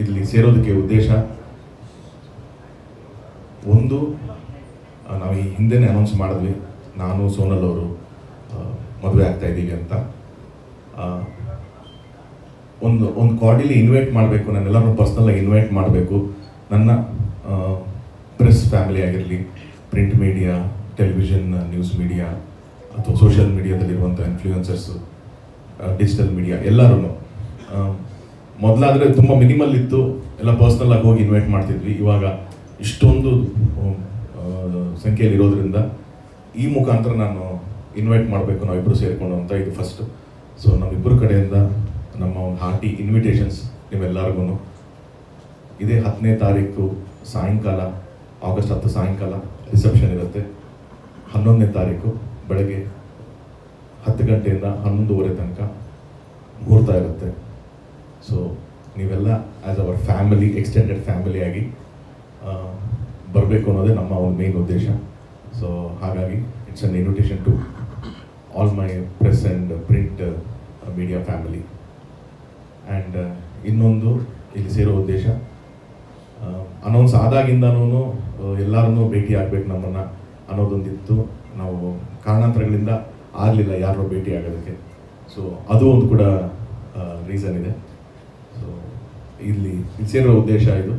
ಇಲ್ಲಿ ಸೇರೋದಕ್ಕೆ ಉದ್ದೇಶ ಒಂದು ನಾವು ಈ ಹಿಂದೆನೇ ಅನೌನ್ಸ್ ಮಾಡಿದ್ವಿ. ನಾನು, ಸೋನಲ್ ಅವರು ಮದುವೆ ಆಗ್ತಾ ಇದ್ದೀವಿ ಅಂತ. ಒಂದು ಒಂದು ಕಾಡಿಲಿ ಇನ್ವೈಟ್ ಮಾಡಬೇಕು. ನನ್ನೆಲ್ಲರೂ ಪರ್ಸ್ನಲಾಗಿ ಇನ್ವೈಟ್ ಮಾಡಬೇಕು. ನನ್ನ ಪ್ರೆಸ್ ಫ್ಯಾಮಿಲಿ ಆಗಿರಲಿ print media television news media ಅಥವಾ ಸೋಷಿಯಲ್ ಮೀಡಿಯಾದಲ್ಲಿರುವಂಥ ಇನ್ಫ್ಲೂಯೆನ್ಸರ್ಸು ಡಿಜಿಟಲ್ ಮೀಡಿಯಾ ಎಲ್ಲರೂ ಮೊದಲಾದರೆ ತುಂಬ ಮಿನಿಮಲ್ ಇತ್ತು. ಎಲ್ಲ ಪರ್ಸ್ನಲ್ಲಾಗಿ ಹೋಗಿ ಇನ್ವೈಟ್ ಮಾಡ್ತಿದ್ವಿ. ಇವಾಗ ಇಷ್ಟೊಂದು ಸಂಖ್ಯೆಯಲ್ಲಿ ಇರೋದ್ರಿಂದ ಈ ಮುಖಾಂತರ ನಾನು ಇನ್ವೈಟ್ ಮಾಡಬೇಕು. ನಾವಿಬ್ಬರು ಸೇರಿಕೊಂಡು ಅಂತ ಇದು ಫಸ್ಟ್ ಸೊ ನಮ್ಮಿಬ್ಬರ ಕಡೆಯಿಂದ ನಮ್ಮ ಒಂದು ಹಾರ್ಟಿ ಇನ್ವಿಟೇಷನ್ಸ್ ನಿಮ್ಮೆಲ್ಲರಿಗೂ. ಇದೇ ಹತ್ತನೇ ತಾರೀಕು ಸಾಯಂಕಾಲ ಆಗಸ್ಟ್ ಹತ್ತು ಸಾಯಂಕಾಲ ರಿಸೆಪ್ಷನ್ ಇರುತ್ತೆ. ಹನ್ನೊಂದನೇ ತಾರೀಕು ಬೆಳಗ್ಗೆ ಹತ್ತು ಗಂಟೆಯಿಂದ ಹನ್ನೊಂದುವರೆ ತನಕ ಮುಹೂರ್ತ ಇರುತ್ತೆ. ಸೊ ನೀವೆಲ್ಲ ಆ್ಯಸ್ ಅವರ್ ಫ್ಯಾಮಿಲಿ ಎಕ್ಸ್ಟೆಂಡೆಡ್ ಫ್ಯಾಮಿಲಿಯಾಗಿ ಬರಬೇಕು ಅನ್ನೋದೇ ನಮ್ಮ ಒಂದು ಮೇನ್ ಉದ್ದೇಶ. ಸೊ ಹಾಗಾಗಿ it's an invitation to all my press and print media family and ಇನ್ನೊಂದು ಇಲ್ಲಿ ಸೇರೋ ಉದ್ದೇಶ ಅನೌನ್ಸ್ ಆದಾಗಿಂದನೂ ಎಲ್ಲರನ್ನೂ ಭೇಟಿ ಆಗಬೇಕು ನಮ್ಮನ್ನು ಅನ್ನೋದೊಂದಿತ್ತು. ನಾವು ಕಾರಣಾಂತರಗಳಿಂದ ಆಗಲಿಲ್ಲ ಯಾರನ್ನೂ ಭೇಟಿ ಆಗೋದಕ್ಕೆ ಸೊ ಅದು ಒಂದು ಕೂಡ ರೀಸನ್ ಇದೆ. ಸೊ ಇಲ್ಲಿ ಸೇರೋ ಉದ್ದೇಶ ಇದು?